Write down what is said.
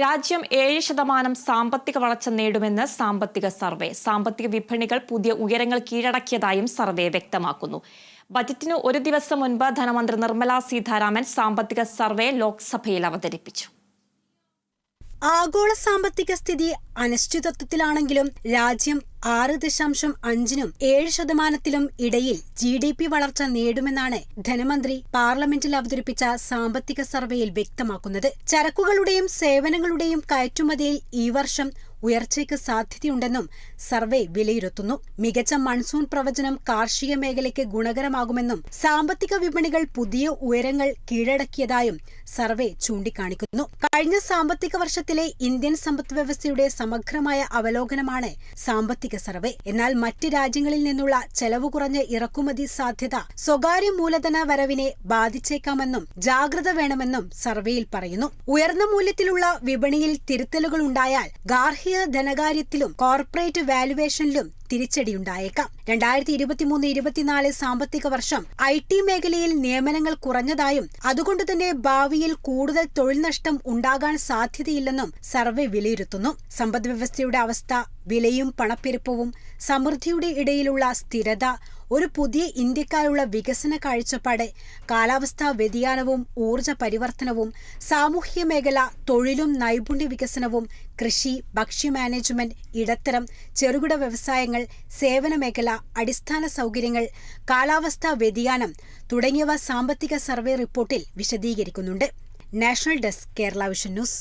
രാജ്യം ഏഴ് ശതമാനം സാമ്പത്തിക വളർച്ച നേടുമെന്ന് സാമ്പത്തിക സർവേ. സാമ്പത്തിക വിപണികൾ പുതിയ ഉയരങ്ങൾ കീഴടക്കിയതായും സർവേ വ്യക്തമാക്കുന്നു. ബജറ്റിന് ഒരു ദിവസം മുൻപ് ധനമന്ത്രി നിർമ്മല സീതാരാമൻ സാമ്പത്തിക സർവേ ലോക്സഭയിൽ അവതരിപ്പിച്ചു. ആഗോള സാമ്പത്തിക സ്ഥിതി അനിശ്ചിതത്വത്തിലാണെങ്കിലും രാജ്യം ആറ് ദശാംശം അഞ്ചിനും ഏഴ് ശതമാനത്തിലും ഇടയിൽ ജി ഡി പി വളർച്ച നേടുമെന്നാണ് ധനമന്ത്രി പാർലമെന്റിൽ അവതരിപ്പിച്ച സാമ്പത്തിക സർവേയിൽ വ്യക്തമാക്കുന്നത്. ചരക്കുകളുടെയും സേവനങ്ങളുടെയും കയറ്റുമതിയിൽ ഈ വർഷം ഉയർച്ചയ്ക്ക് സാധ്യതയുണ്ടെന്നും സർവേ വിലയിരുത്തുന്നു. മികച്ച മൺസൂൺ പ്രവചനം കാർഷിക മേഖലയ്ക്ക് ഗുണകരമാകുമെന്നും സാമ്പത്തിക വിപണികൾ പുതിയ ഉയരങ്ങൾ കീഴടക്കിയതായും സർവേ ചൂണ്ടിക്കാണിക്കുന്നു. കഴിഞ്ഞ സാമ്പത്തിക വർഷത്തിലെ ഇന്ത്യൻ സമ്പദ് വ്യവസ്ഥയുടെ സമഗ്രമായ അവലോകനമാണ് സാമ്പത്തിക സർവേ. എന്നാൽ മറ്റ് രാജ്യങ്ങളിൽ നിന്നുള്ള ചെലവ് കുറഞ്ഞ ഇറക്കുമതി സാധ്യത സ്വകാര്യ മൂലധന വരവിനെ ബാധിച്ചേക്കാമെന്നും ജാഗ്രത വേണമെന്നും സർവേയിൽ പറയുന്നു. ഉയർന്ന മൂല്യത്തിലുള്ള വിപണിയിൽ തിരുത്തലുകൾ ഉണ്ടായാൽ ഗാർഹിക ധനകാര്യത്തിലും കോർപ്പറേറ്റ് വാലുവേഷനിലും തിരിച്ചടിയുണ്ടായേക്കാം. രണ്ടായിരത്തി ഇരുപത്തിമൂന്ന് ഇരുപത്തിനാല് സാമ്പത്തിക വർഷം ഐ ടി മേഖലയിൽ നിയമനങ്ങൾ കുറഞ്ഞതായും അതുകൊണ്ട് തന്നെ ഭാവിയിൽ കൂടുതൽ തൊഴിൽ നഷ്ടം ഉണ്ടാകാൻ സാധ്യതയില്ലെന്നും സർവേ വിലയിരുത്തുന്നു. സമ്പദ്വ്യവസ്ഥയുടെ അവസ്ഥ വിലയും പണപ്പെരുപ്പവും സമൃദ്ധിയുടെ ഇടയിലുള്ള സ്ഥിരത ഒരു പുതിയ ഇന്ത്യക്കായുള്ള വികസന കാഴ്ചപ്പാട് കാലാവസ്ഥാ വ്യതിയാനവും ഊർജ പരിവർത്തനവും സാമൂഹ്യ മേഖല തൊഴിലും നൈപുണ്യ വികസനവും കൃഷി ഭക്ഷ്യ മാനേജ്മെന്റ് ഇടത്തരം ചെറുകിട വ്യവസായങ്ങൾ സേവന മേഖല അടിസ്ഥാന സൗകര്യങ്ങൾ കാലാവസ്ഥാ വ്യതിയാനം തുടങ്ങിയവ സാമ്പത്തിക സർവേ റിപ്പോർട്ടിൽ വിശദീകരിക്കുന്നുണ്ട്. National desk Kerala vision news.